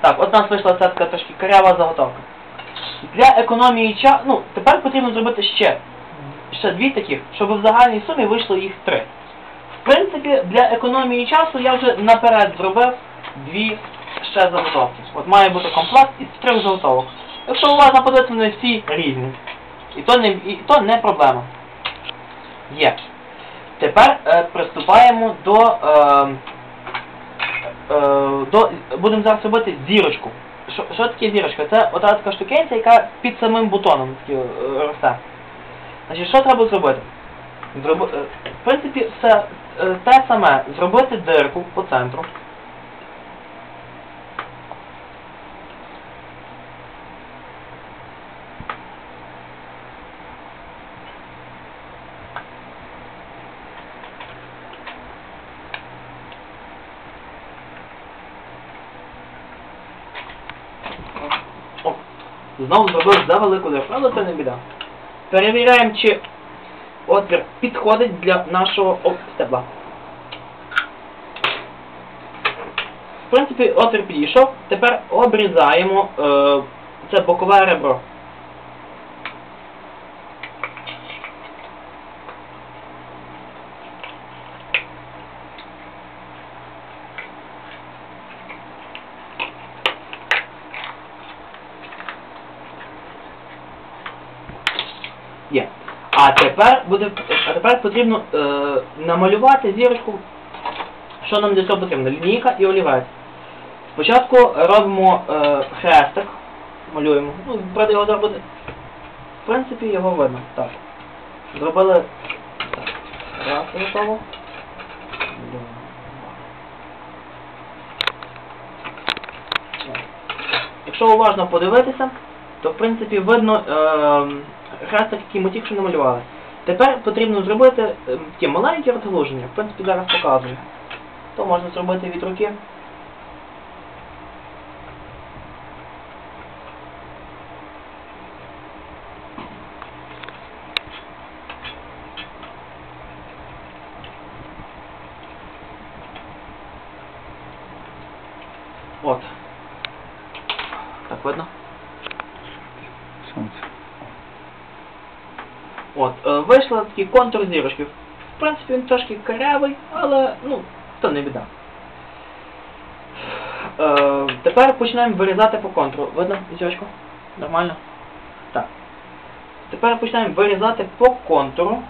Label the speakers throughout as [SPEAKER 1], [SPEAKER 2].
[SPEAKER 1] Так, от у нас вийшла ця така трошки карява заготовка. Для економії часу, ну, тепер потрібно зробити ще, ще дві таких, щоб в загальній сумі вийшло їх три. В принципі, для економії часу я вже наперед зробив дві ще заготовки. От має бути комплект із трьох заготовок. Якщо уважно подивитися, вони всі різні. І то не, і то не проблема. Є. Тепер е, приступаємо до, е, до будемо зараз робити зірочку. Що, таке зірочка? Це ота така штукенця, яка під самим бутоном такі, е, росте. Значить, що треба зробити? Зроби, е, в принципі, все е, те саме. Зробити дирку по центру. О, знову зробив за велику дирку, але це не біда. Перевіряємо, чи отвір підходить для нашого стебла. В принципі, отвір підійшов. Тепер обрізаємо е, це бокове ребро. Є. А тепер буде, а тепер потрібно е, намалювати зірочку. Що нам для цього потрібно? Лінійка і олівець. Спочатку робимо е, хрестик, малюємо. Ну, правда, його буде. В принципі, його видно. Так. Зробили. Так. Раз, готово. Якщо уважно подивитися, то в принципі видно е, хрестик, який ми тільки що намалювали. Тепер потрібно зробити е, такі маленькі розгалуження. В принципі, зараз показую. То можна зробити від руки. От. Так видно?
[SPEAKER 2] Сонце.
[SPEAKER 1] От, е, вийшла такий контур зірочки. В принципі, він трошки карявий, але, ну, то не біда. Е, тепер починаємо вирізати по контуру. Видно, зірочку? Нормально? Так. Тепер починаємо вирізати по контуру.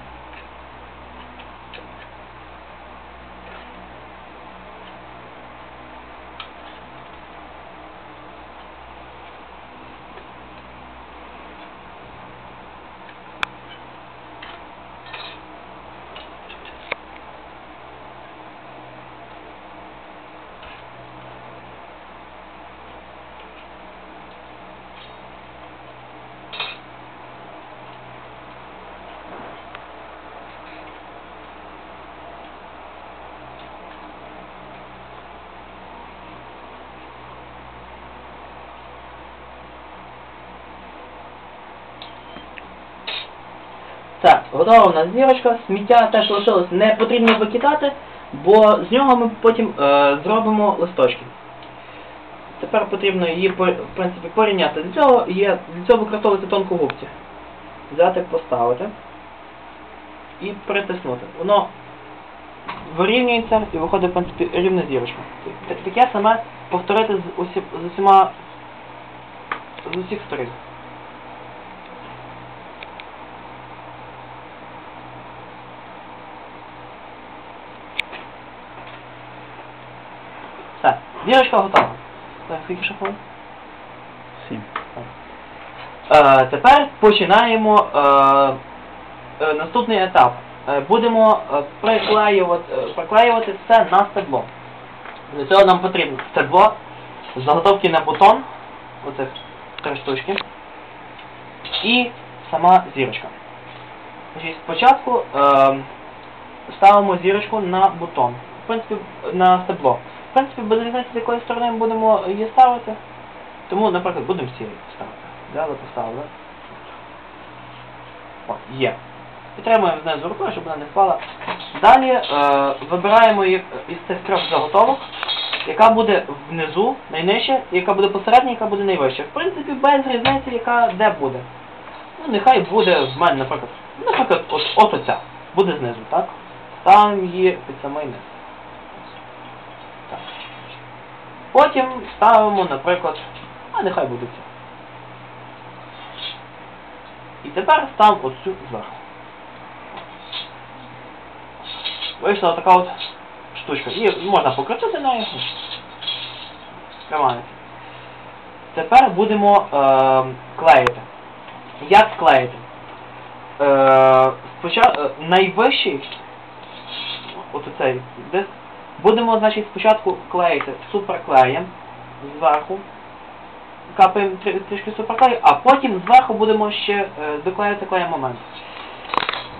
[SPEAKER 1] Так, готова у нас зірочка. Сміття теж лишилось не потрібно викидати, бо з нього ми потім е, зробимо листочки. Тепер потрібно її в принципі порівняти. Для цього є для цього використовується тонку губці. Взяти, поставити і притиснути. Воно вирівнюється і виходить в принципі рівна зірочка. Таке саме повторити з, усі, з усіма з усіх сторін. Все, зірочка готова. Так, скільки ще хвилин?
[SPEAKER 2] Сім.
[SPEAKER 1] Е, тепер починаємо е, е, наступний етап. Е, будемо е, приклеювати, е, приклеювати все на стебло. Для цього нам потрібно стебло, заготовки на бутон, оцих три штучки, і сама зірочка. Значить, спочатку е, ставимо зірочку на бутон, в принципі, на стебло. В принципі, без різниці, з якої сторони ми будемо її ставити. Тому, наприклад, будемо з ставити. Взяли, поставили. О, є. Підтримуємо знизу рукою, щоб вона не впала. Далі е, вибираємо їх із цих трьох заготовок яка буде внизу, найнижча, яка буде посередня, яка буде найвища. В принципі, без різниці, яка де буде. Ну, нехай буде в мене, наприклад, наприклад, от, от оця. Буде знизу, так? Там її під самий низ. Так. Потім ставимо, наприклад, а нехай буде ця. І тепер ставимо оцю зверху. Вийшла така от штучка. І можна покрутити нею. Тримається. Тепер будемо е, клеїти. Як клеїти? Е, спочатку е, найвищий от оцей диск будемо, значить, спочатку клеїти суперклеєм зверху. Капаємо трішки суперклею, а потім зверху будемо ще е, доклеїти клеєм момент.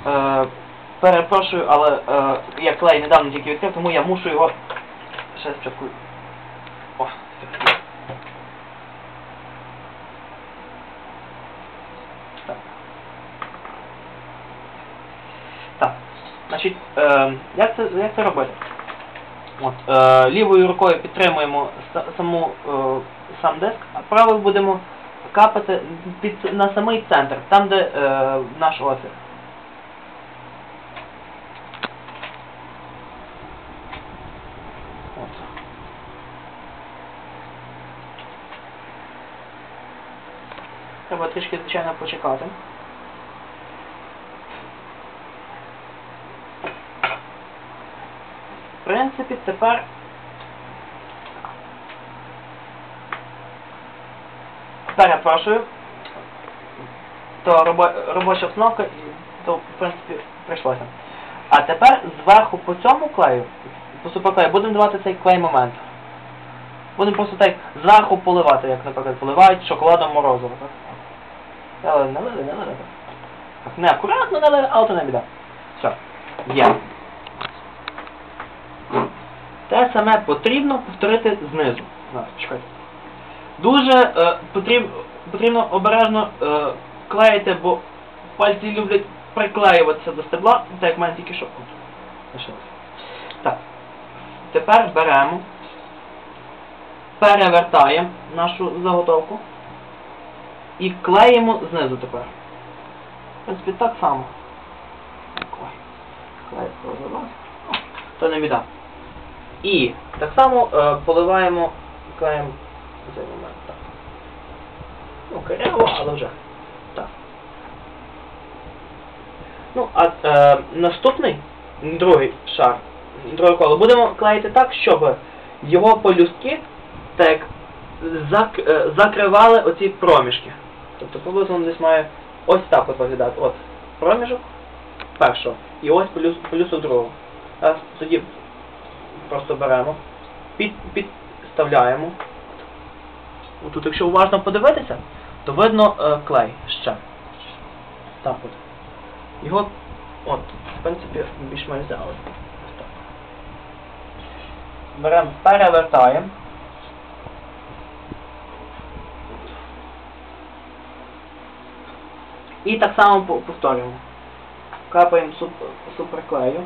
[SPEAKER 1] Е, перепрошую, але е, я клей недавно тільки відкрив, тому я мушу його ще спочатку. О. Так. Так. Значить, е, як, це, як це робити? От, е, лівою рукою підтримуємо саму, е, сам диск, а правою будемо капати під, на самий центр, там, де е, наш. От. Треба трішки, звичайно, почекати. Принципі, тепер перепрошую. То робо- робоча обстановка, то, в принципі, прийшлося. А тепер зверху по цьому клею, по суперклею, будемо давати цей клей момент. Будемо просто так зверху поливати, як, наприклад, поливають шоколадом морозиво. Але не лили, не лили. Так, не не лили, але то не біда. Все, є. Те саме потрібно повторити знизу. Чекайте. Дуже е, потріб, потрібно обережно е, клеїти, бо пальці люблять приклеюватися до стебла, так як в мене тільки що. От, лишилось. Так. Тепер беремо, перевертаємо нашу заготовку і клеїмо знизу тепер. В принципі, так само. Клей. Клей. То не біда. І так само е, поливаємо клеєм цей момент. Так. Ну, коряво, але вже. Так. Ну, а е, наступний, другий шар, друге коло, будемо клеїти так, щоб його полюстки так зак, е, закривали оці проміжки. Тобто приблизно десь має ось так от виглядати. От проміжок першого. І ось полюс, полюсок другого. А тоді просто беремо, під, підставляємо. Тут, якщо уважно подивитися, то видно е, клей ще. Так от. Його, от, в принципі, більш-менш взяли. Беремо, перевертаємо. І так само повторюємо. Капаємо суп, суперклею.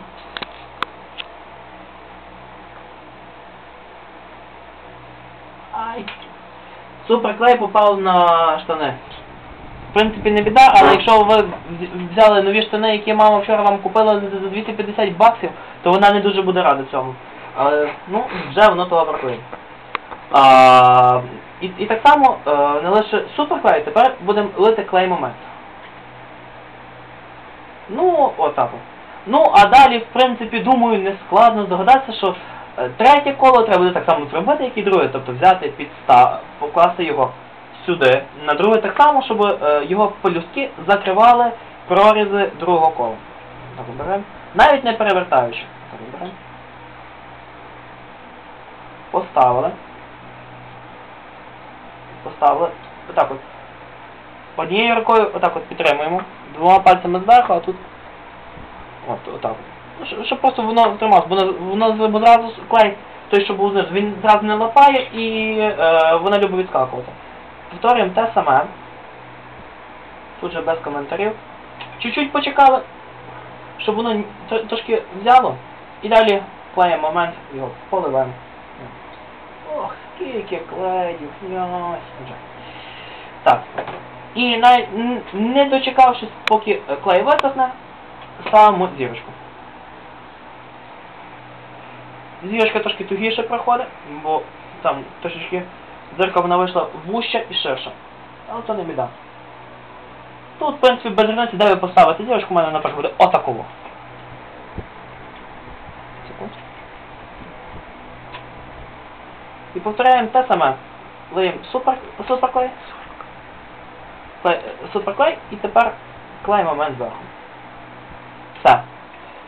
[SPEAKER 1] Ай. Суперклей попав на штани. В принципі, не біда, але якщо ви взяли нові штани, які мама вчора вам купила за за 250 баксів, то вона не дуже буде рада цьому. Але, ну, вже воно того бракує. А, і, і так само, е, не лише суперклей, тепер будемо лити клей момент. Ну, отак. Ну, а далі, в принципі, думаю, не складно здогадатися, що третє коло треба буде так само зробити, як і друге. Тобто взяти підстав, покласти його сюди, на друге так само, щоб е, його полюстки закривали прорізи другого кола. Так. Навіть не перевертаючи. Так. Поставили. Поставили. Отак от. Однією рукою отак от підтримуємо. Двома пальцями зверху, а тут От, отак. Ну, Щоб, просто воно трималося, бо воно, зразу клей, той, що був знизу, він зразу не лапає і е, вона любить відскакувати. Повторюємо те саме. Тут же без коментарів. Чуть-чуть почекали, щоб воно трошки взяло. І далі клеїмо момент, його поливаємо. Скільки клеїв, ясь. Так. І не дочекавшись, поки е, клей висохне, ставимо зірочку. Зірочка трошки тугіше проходить, бо там трошечки зірка вона вийшла вуща і ширша. Але це не біда. Тут, в принципі, без різниці, де ви поставите зірочку, у мене, наприклад, буде. Секундочку. І повторяємо те саме. Лиємо супер, суперклей. Клей, суперклей і тепер клеїмо момент зверху. Все.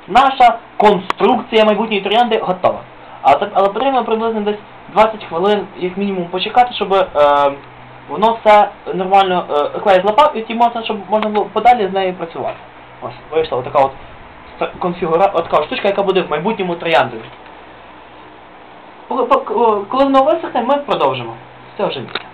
[SPEAKER 1] Наша конструкція майбутньої троянди готова. Але, але потрібно приблизно десь 20 хвилин, як мінімум, почекати, щоб е, воно все нормально е, клей злапав, і можна, щоб можна було подалі з нею працювати. Ось, вийшла така от конфігура, така штучка, яка буде в майбутньому трояндою. Коли воно висохне, ми продовжимо. Цього вже місця.